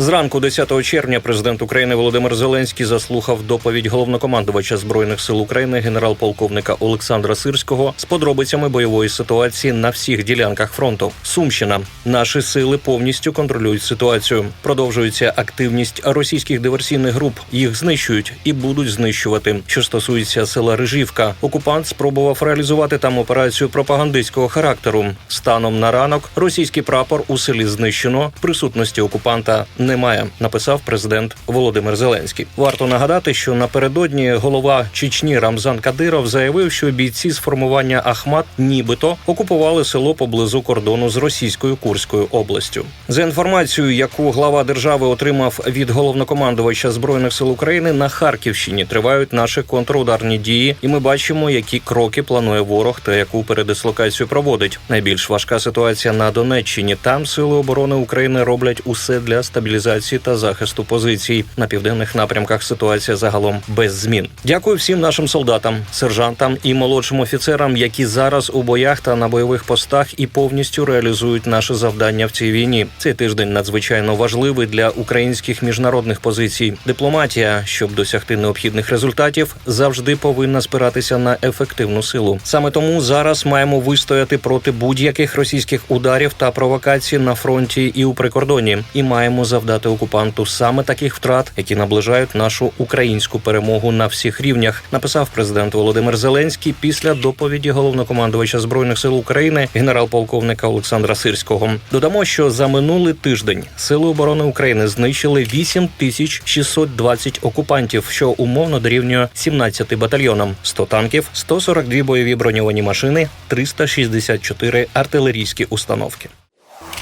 Зранку 10 червня президент України Володимир Зеленський заслухав доповідь головнокомандувача збройних сил України генерал-полковника Олександра Сирського з подробицями бойової ситуації на всіх ділянках фронту. Сумщина. Наші сили повністю контролюють ситуацію. Продовжується активність російських диверсійних груп. Їх знищують і будуть знищувати. Що стосується села Рижівка, окупант спробував реалізувати там операцію пропагандистського характеру. Станом на ранок російський прапор у селі знищено. Присутності окупанта немає. Написав президент Володимир Зеленський. Варто нагадати, що напередодні голова Чечні Рамзан Кадиров заявив, що бійці з формування Ахмат нібито окупували село поблизу кордону з російською Курською областю. За інформацією, яку глава держави отримав від головнокомандувача збройних сил України, на Харківщині тривають наші контрударні дії, і ми бачимо, які кроки планує ворог та яку передислокацію проводить. Найбільш важка ситуація на Донеччині. Там сили оборони України роблять усе для стабілізації та захисту позицій. На південних напрямках ситуація загалом без змін. Дякую всім нашим солдатам, сержантам і молодшим офіцерам, які зараз у боях та на бойових постах і повністю реалізують наше завдання в цій війні. Цей тиждень надзвичайно важливий для українських міжнародних позицій. Дипломатія, щоб досягти необхідних результатів, завжди повинна спиратися на ефективну силу. Саме тому зараз маємо вистояти проти будь-яких російських ударів та провокацій на фронті і у прикордоні, і маємо завдати окупанту саме таких втрат, які наближають нашу українську перемогу на всіх рівнях. Написав президент Володимир Зеленський після доповіді головнокомандувача збройних сил України генерал-полковника Олександра Сирського. Додамо, що за минулий тиждень сили оборони України знищили 8620 окупантів, що умовно дорівнює 17 батальйонам, 100 танків, 142 бойові броньовані машини, 364 артилерійські установки.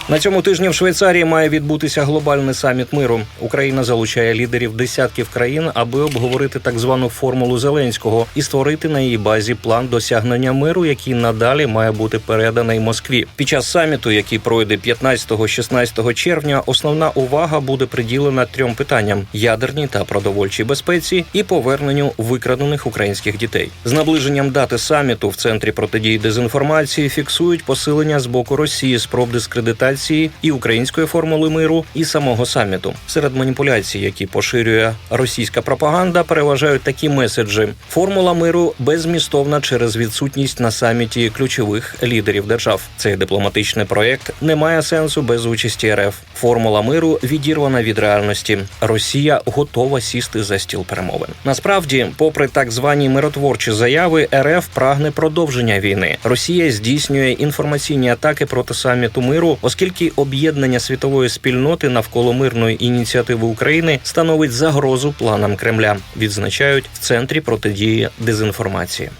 На цьому тижні в Швейцарії має відбутися глобальний саміт миру. Україна залучає лідерів десятків країн, аби обговорити так звану формулу Зеленського і створити на її базі план досягнення миру, який надалі має бути переданий Москві. Під час саміту, який пройде 15-16 червня, основна увага буде приділена трьом питанням: ядерній та продовольчій безпеці і поверненню викрадених українських дітей. З наближенням дати саміту в центрі протидії дезінформації фіксують посилення з боку Росії спроб дискредитації і української формули миру, і самого саміту. Серед маніпуляцій, які поширює російська пропаганда, переважають такі меседжі: формула миру безмістовна через відсутність на саміті ключових лідерів держав. Цей дипломатичний проєкт не має сенсу без участі РФ. Формула миру відірвана від реальності. Росія готова сісти за стіл перемовин. Насправді, попри так звані миротворчі заяви, РФ прагне продовження війни. Росія здійснює інформаційні атаки проти саміту миру, оскільки об'єднання світової спільноти навколо мирної ініціативи України становить загрозу планам Кремля. Відзначають в центрі протидії дезінформації.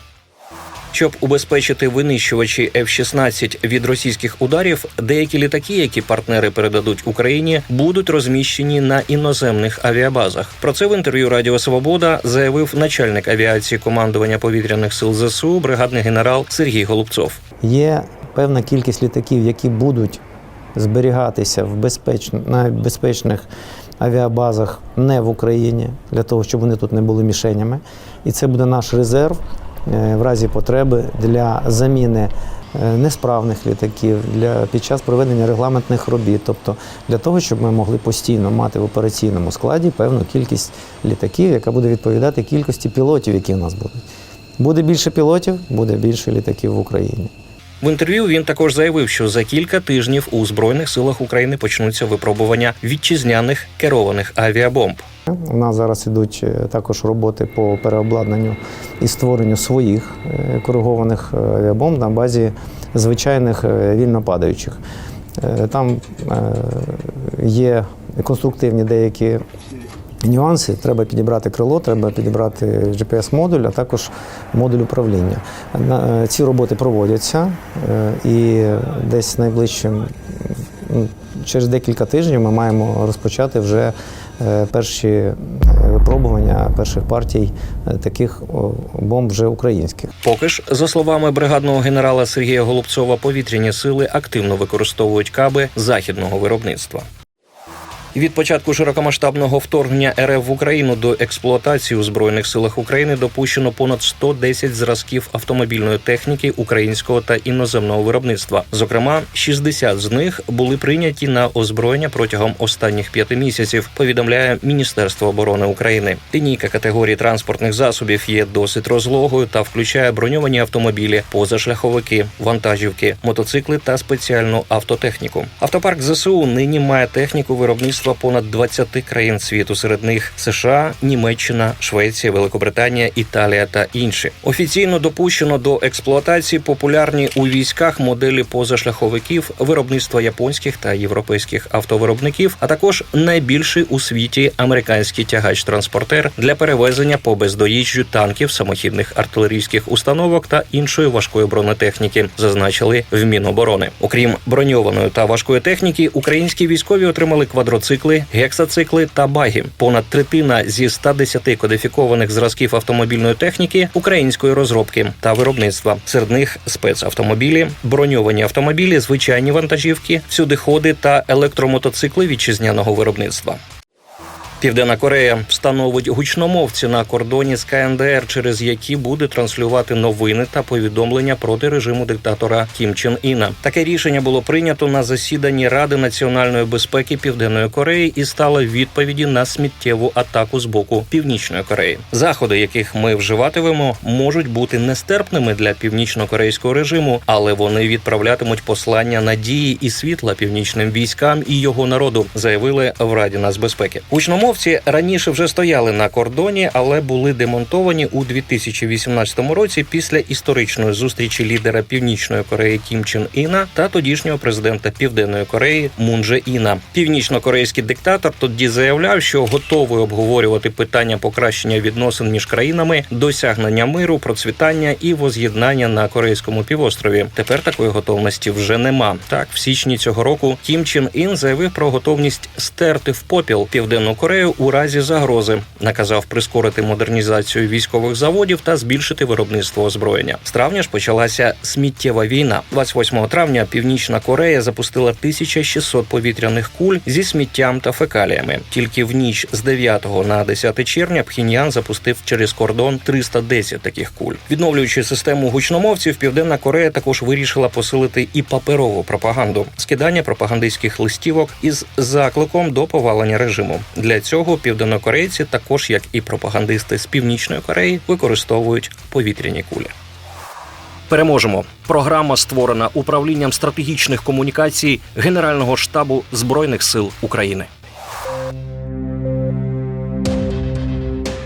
Щоб убезпечити винищувачі F-16 від російських ударів, деякі літаки, які партнери передадуть Україні, будуть розміщені на іноземних авіабазах. Про це в інтерв'ю Радіо Свобода заявив начальник авіації командування повітряних сил ЗСУ, бригадний генерал Сергій Голубцов. Є певна кількість літаків, які будуть зберігатися в безпеч... на безпечних авіабазах не в Україні, для того, щоб вони тут не були мішенями. І це буде наш резерв е, в разі потреби для заміни е, несправних літаків для під час проведення регламентних робіт, тобто для того, щоб ми могли постійно мати в операційному складі певну кількість літаків, яка буде відповідати кількості пілотів, які в нас будуть. Буде більше пілотів, буде більше літаків в Україні. В інтерв'ю він також заявив, що за кілька тижнів у збройних силах України почнуться випробування вітчизняних керованих авіабомб. У нас зараз ідуть е, також роботи по переобладнанню і створенню своїх е, коригованих е, авіабомб на базі звичайних вільно падаючих. Е, Там є конструктивні деякі нюанси. Треба підібрати крило, треба підібрати GPS-модуль, а також модуль управління. Е, Ці роботи проводяться е, і десь найближчим через декілька тижнів ми маємо розпочати вже е, перші випробування перших партій таких бомб вже українських. Поки ж, за словами бригадного генерала Сергія Голубцова, повітряні сили активно використовують каби західного виробництва. Від початку широкомасштабного вторгнення РФ в Україну до експлуатації у збройних силах України допущено понад 110 зразків автомобільної техніки українського та іноземного виробництва. Зокрема, 60 з них були прийняті на озброєння протягом останніх п'яти місяців. Повідомляє Міністерство оборони України. Лінійка категорії транспортних засобів є досить розлогою та включає броньовані автомобілі, позашляховики, вантажівки, мотоцикли та спеціальну автотехніку. Автопарк ЗСУ нині має техніку виробництва понад 20 країн світу. Серед них США, Німеччина, Швеція, Великобританія, Італія та інші. Офіційно допущено до експлуатації популярні у військах моделі позашляховиків виробництва японських та європейських автовиробників, а також найбільший у світі американський тягач-транспортер для перевезення по бездоїжджю танків, самохідних артилерійських установок та іншої важкої бронетехніки, зазначили в Міноборони. Окрім броньованої та важкої техніки, українські військові отримали квадроцикли, гексацикли та баги. Понад третина зі 110 кодифікованих зразків автомобільної техніки української розробки та виробництва. Серед них спецавтомобілі, броньовані автомобілі, звичайні вантажівки, всюдиходи та електромотоцикли вітчизняного виробництва. Південна Корея встановить гучномовці на кордоні з КНДР, через які буде транслювати новини та повідомлення проти режиму диктатора Кім Чен Іна. Таке рішення було прийнято на засіданні Ради національної безпеки Південної Кореї і стало відповіді на сміттєву атаку з боку Північної Кореї. Заходи, яких ми вживатимемо, можуть бути нестерпними для північно-корейського режиму, але вони відправлятимуть послання надії і світла північним військам і його народу, заявили в Раді нацбезпеки. Гучномовці раніше вже стояли на кордоні, але були демонтовані у 2018 році після історичної зустрічі лідера Північної Кореї Кім Чен Іна та тодішнього президента Південної Кореї Мун Дже Іна. Північно-корейський диктатор тоді заявляв, що готовий обговорювати питання покращення відносин між країнами, досягнення миру, процвітання і воз'єднання на корейському півострові. Тепер такої готовності вже нема. Так, в січні цього року Кім Чен Ін заявив про готовність стерти в попіл Південну Корею у разі загрози. Наказав прискорити модернізацію військових заводів та збільшити виробництво озброєння. З травня ж почалася сміттєва війна. 28 травня Північна Корея запустила 1600 повітряних куль зі сміттям та фекаліями. Тільки в ніч з 9 на 10 червня Пхіньян запустив через кордон 310 таких куль. Відновлюючи систему гучномовців, Південна Корея також вирішила посилити і паперову пропаганду, скидання пропагандистських листівок із закликом до повалення режиму. Для цього південнокорейці, також як і пропагандисти з північної Кореї, використовують повітряні кулі. Переможемо. Програма створена управлінням стратегічних комунікацій Генерального штабу збройних сил України.